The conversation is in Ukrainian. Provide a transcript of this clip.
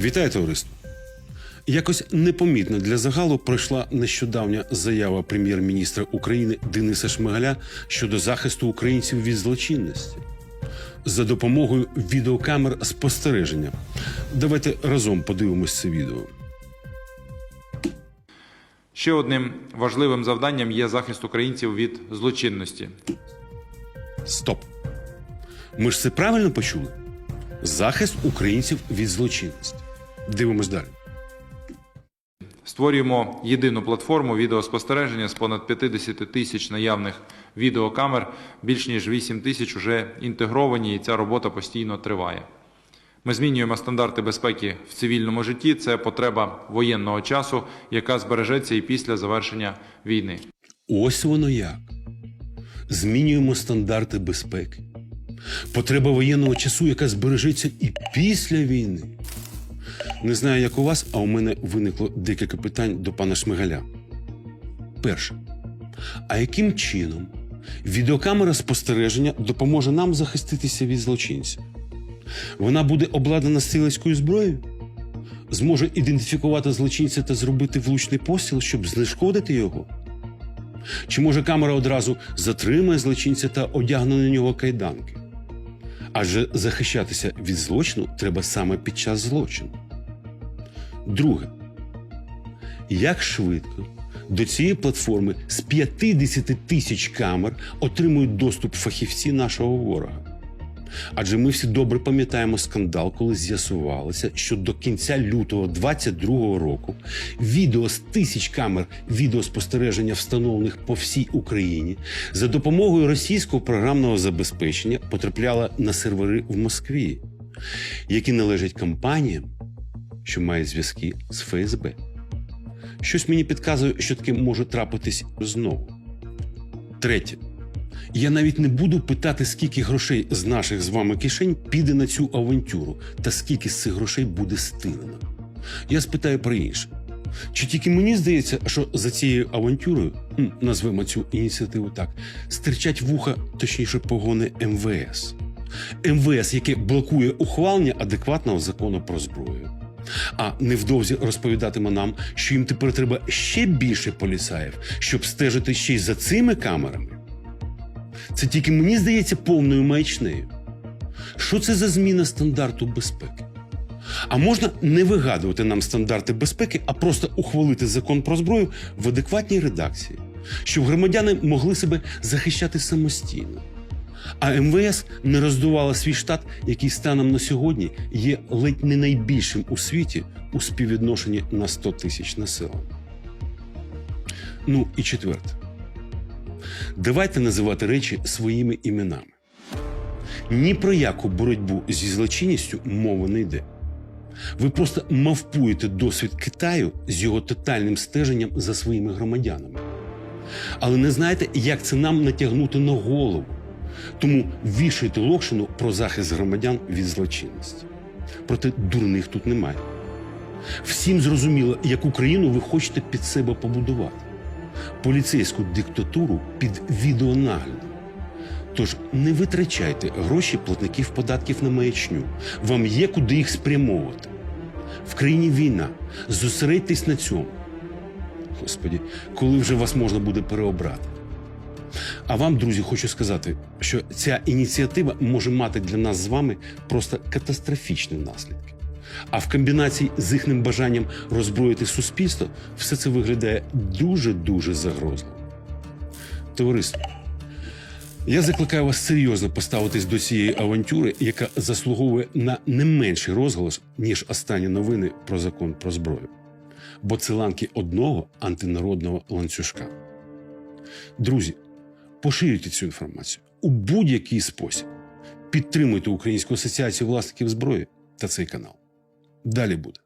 Вітаю, товариство! Якось непомітно для загалу пройшла нещодавня заява прем'єр-міністра України Дениса Шмигаля щодо захисту українців від злочинності за допомогою відеокамер спостереження. Давайте разом подивимось це відео. Ще одним важливим завданням є захист українців від злочинності. Стоп. Ми ж це правильно почули? Захист українців від злочинності. Дивимось далі. Створюємо єдину платформу відеоспостереження з понад 50 тисяч наявних відеокамер. Більш ніж 8 тисяч вже інтегровані, і ця робота постійно триває. Ми змінюємо стандарти безпеки в цивільному житті. Це потреба воєнного часу, яка збережеться і після завершення війни. Ось воно як. Змінюємо стандарти безпеки. Потреба воєнного часу, яка збережеться і після війни. Не знаю, як у вас, а у мене виникло декілька питань до пана Шмигаля. Перше. А яким чином відеокамера спостереження допоможе нам захиститися від злочинців? Вона буде обладнана стрілецькою зброєю? Зможе ідентифікувати злочинця та зробити влучний постріл, щоб знешкодити його? Чи може камера одразу затримає злочинця та одягне на нього кайданки? Адже захищатися від злочину треба саме під час злочину. Друге. Як швидко до цієї платформи з 50 тисяч камер отримують доступ фахівці нашого ворога? Адже ми всі добре пам'ятаємо скандал, коли з'ясувалося, що до кінця лютого 2022 року відео з тисяч камер відеоспостереження, встановлених по всій Україні, за допомогою російського програмного забезпечення потрапляло на сервери в Москві, які належать компаніям, що мають зв'язки з ФСБ. Щось мені підказує, що таке може трапитись знову. Третє. Я навіть не буду питати, скільки грошей з наших з вами кишень піде на цю авантюру, та скільки з цих грошей буде стилено. Я спитаю про інше. Чи тільки мені здається, що за цією авантюрою, назвемо цю ініціативу так, стирчать вуха, точніше, погони МВС. МВС, яке блокує ухвалення адекватного закону про зброю. А невдовзі розповідатиме нам, що їм тепер треба ще більше поліцаїв, щоб стежити ще й за цими камерами. Це тільки мені здається повною маячнею. Що це за зміна стандарту безпеки? А можна не вигадувати нам стандарти безпеки, а просто ухвалити закон про зброю в адекватній редакції, щоб громадяни могли себе захищати самостійно. А МВС не роздувала свій штат, який станом на сьогодні є ледь не найбільшим у світі у співвідношенні на 100 тисяч населення. Ну і четверте. Давайте називати речі своїми іменами. Ні про яку боротьбу зі злочинністю мови не йде. Ви просто мавпуєте досвід Китаю з його тотальним стеженням за своїми громадянами. Але не знаєте, як це нам натягнути на голову. Тому вішайте локшину про захист громадян від злочинності. Проте дурних тут немає. Всім зрозуміло, яку країну ви хочете під себе побудувати поліцейську диктатуру під відеонаглядом. Тож не витрачайте гроші платників податків на маячню. Вам є куди їх спрямовувати. В країні війна. Зосередьтесь на цьому. Господі, коли вже вас можна буде переобрати. А вам, друзі, хочу сказати, що ця ініціатива може мати для нас з вами просто катастрофічні наслідки. А в комбінації з їхнім бажанням роззброїти суспільство все це виглядає дуже-дуже загрозливо. Товариство, я закликаю вас серйозно поставитись до цієї авантюри, яка заслуговує на не менший розголос, ніж останні новини про закон про зброю. Бо це ланки одного антинародного ланцюжка. Друзі, поширюйте цю інформацію у будь-який спосіб. Підтримуйте Українську асоціацію власників зброї та цей канал. Далі буде.